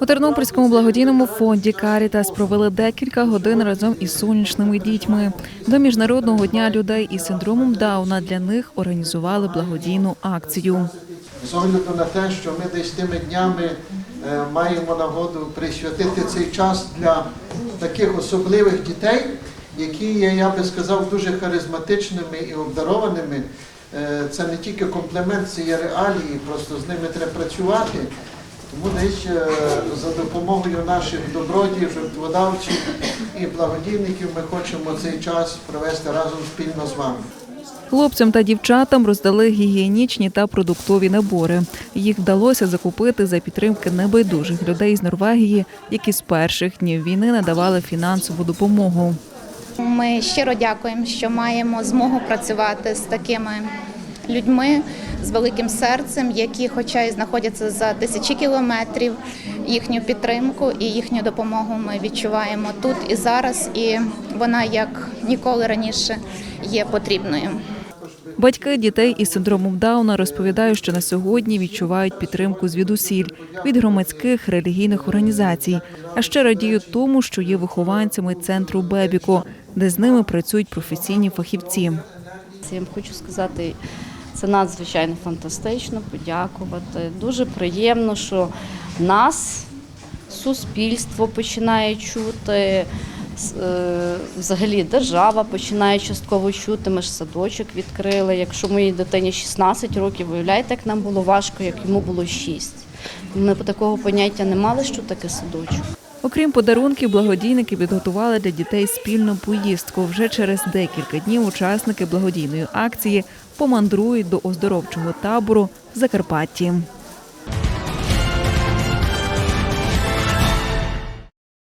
У Тернопільському благодійному фонді Карітас провели декілька годин разом із сонячними дітьми. До міжнародного дня людей із синдромом Дауна для них організували благодійну акцію. З огляду на те, що ми десь тими днями е, маємо нагоду присвятити цей час для таких особливих дітей, які є, я би сказав, дуже харизматичними і обдарованими. Е, Це не тільки комплімент, це є реалії, просто з ними треба працювати. Тому десь е, за допомогою наших добродіїв, жертводавців і благодійників ми хочемо цей час провести разом спільно з вами. Хлопцям та дівчатам роздали гігієнічні та продуктові набори. Їх вдалося закупити за підтримки небайдужих людей з Норвегії, які з перших днів війни надавали фінансову допомогу. Ми щиро дякуємо, що маємо змогу працювати з такими людьми з великим серцем, які, хоча й знаходяться за тисячі кілометрів, їхню підтримку і їхню допомогу ми відчуваємо тут і зараз, і вона як ніколи раніше є потрібною. Батьки дітей із синдромом Дауна розповідають, що на сьогодні відчувають підтримку звідусіль від громадських релігійних організацій, а ще радіють тому, що є вихованцями центру Бебіко, де з ними працюють професійні фахівці. Я вам хочу сказати, це надзвичайно фантастично, подякувати. Дуже приємно, що нас суспільство починає чути, е, взагалі держава починає частково чути. Ми ж садочок відкрили. Якщо моїй дитині 16 років, виявляєте, як нам було важко, як йому було 6. Ми такого поняття не мали, що таке садочок. Окрім подарунків, благодійники підготували для дітей спільну поїздку. Вже через декілька днів учасники благодійної акції помандрують до оздоровчого табору в Закарпатті.